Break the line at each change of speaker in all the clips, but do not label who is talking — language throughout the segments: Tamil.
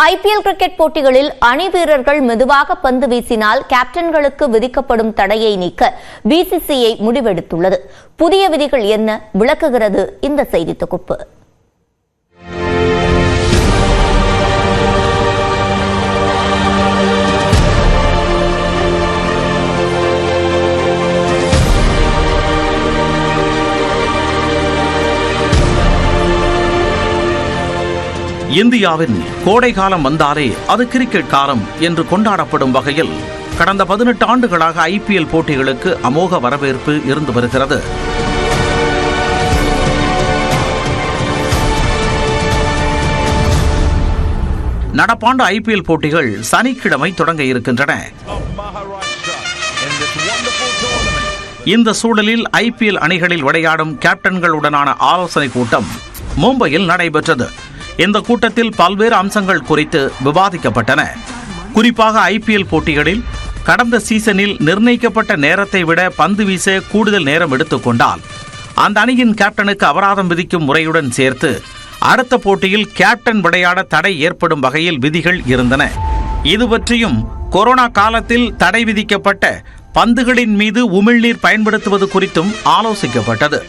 ஐபிஎல் கிரிக்கெட் போட்டிகளில் அணி வீரர்கள் மெதுவாக பந்து வீசினால் கேப்டன்களுக்கு விதிக்கப்படும் தடையை நீக்க பிசிசிஐ முடிவெடுத்துள்ளது. புதிய விதிகள் என்ன? விளக்குகிறது இந்த செய்தி தொகுப்பு.
இந்தியாவின் கோடை காலம் வந்தாலே அது கிரிக்கெட் காலம் என்று கொண்டாடப்படும் வகையில் கடந்த பதினெட்டு ஆண்டுகளாக ஐபிஎல் போட்டிகளுக்கு அமோக வரவேற்பு இருந்து வருகிறது. நடப்பாண்டு ஐபிஎல் போட்டிகள் சனிக்கிழமை தொடங்க இருக்கின்றன. இந்த சூழலில் ஐபிஎல் அணிகளில் விளையாடும் கேப்டன்களுடனான ஆலோசனை கூட்டம் மும்பையில் நடைபெற்றது. இந்த கூட்டத்தில் பல்வேறு அம்சங்கள் குறித்து விவாதிக்கப்பட்டன. குறிப்பாக ஐபிஎல் போட்டிகளில் கடந்த சீசனில் நிர்ணயிக்கப்பட்ட நேரத்தை விட பந்து வீச கூடுதல் நேரம் எடுத்துக்கொண்டால் அந்த அணியின் கேப்டனுக்கு அபராதம் விதிக்கும் முறையுடன் சேர்த்து அடுத்த போட்டியில் கேப்டன் விளையாட தடை ஏற்படும் வகையில் விதிகள் இருந்தன. இது பற்றியும் கொரோனா காலத்தில் தடை விதிக்கப்பட்ட பந்துகளின் மீது உமிழ்நீர் பயன்படுத்துவது குறித்தும் ஆலோசிக்கப்பட்டது.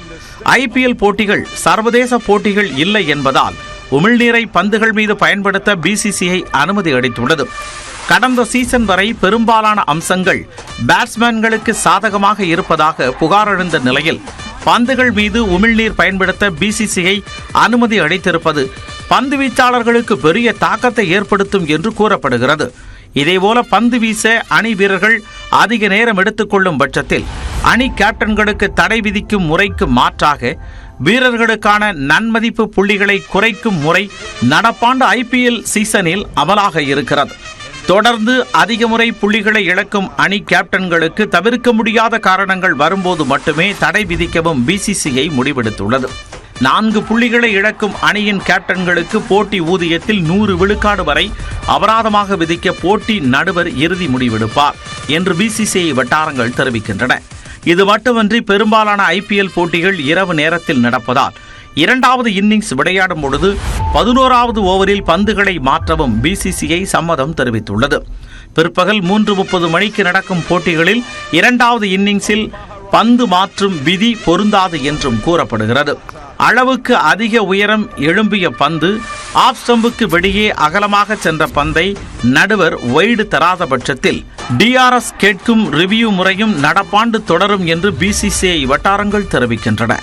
ஐபிஎல் போட்டிகள் சர்வதேச போட்டிகள் இல்லை என்பதால் உமிழ்நீரை பந்துகள் மீது பயன்படுத்த பிசிசிஐ அனுமதி அளித்துள்ளது. கடந்த சீசன் வரை பெரும்பாலான அம்சங்கள் பேட்ஸ்மேன்களுக்கு சாதகமாக இருப்பதாக புகார் எழுந்த நிலையில் பந்துகள் மீது உமிழ்நீர் பயன்படுத்த பிசிசிஐ அனுமதி அளித்திருப்பது பந்து வீச்சாளர்களுக்கு பெரிய தாக்கத்தை ஏற்படுத்தும் என்று கூறப்படுகிறது. இதேபோல பந்து வீச அணி வீரர்கள் அதிக நேரம் எடுத்துக்கொள்ளும் பட்சத்தில் அணி கேப்டன்களுக்கு தடை விதிக்கும் முறைக்கு மாற்றாக வீரர்களுக்கான நன்மதிப்பு புள்ளிகளை குறைக்கும் முறை நடப்பாண்டு ஐபிஎல் சீசனில் அமலாக இருக்கிறது. தொடர்ந்து அதிக முறை புள்ளிகளை இழக்கும் அணி கேப்டன்களுக்கு தவிர்க்க முடியாத காரணங்கள் வரும்போது மட்டுமே தடை விதிக்கவும் பிசிசிஐ முடிவெடுத்துள்ளது. நான்கு புள்ளிகளை இழக்கும் அணியின் கேப்டன்களுக்கு போட்டி ஊதியத்தில் நூறு விழுக்காடு வரை அபராதமாக விதிக்க போட்டி நடுவர் இறுதி முடிவெடுப்பார் என்று பிசிசிஐ வட்டாரங்கள் தெரிவிக்கின்றன. இது மட்டுமன்றி பெரும்பாலான ஐபிஎல் போட்டிகள் இரவு நேரத்தில் நடப்பதால் இரண்டாவது இன்னிங்ஸ் விளையாடும் பொழுது பதினோராவது ஓவரில் பந்துகளை மாற்றவும் பிசிசிஐ சம்மதம் தெரிவித்துள்ளது. பிற்பகல் மூன்று முப்பது மணிக்கு நடக்கும் போட்டிகளில் இரண்டாவது இன்னிங்ஸில் பந்து மாற்றும் விதி பொருந்தாது என்றும் கூறப்படுகிறது. அளவுக்கு அதிக உயரம் எழும்பிய பந்து ஆஃப் ஸ்டம்புக்கு வெளியே அகலமாக சென்ற பந்தை நடுவர் வைடு தராத பட்சத்தில் டிஆர்எஸ் கேட்கும் ரிவ்யூ முறையும் நடப்பாண்டு தொடரும் என்று பிசிசிஐ வட்டாரங்கள் தெரிவிக்கின்றன.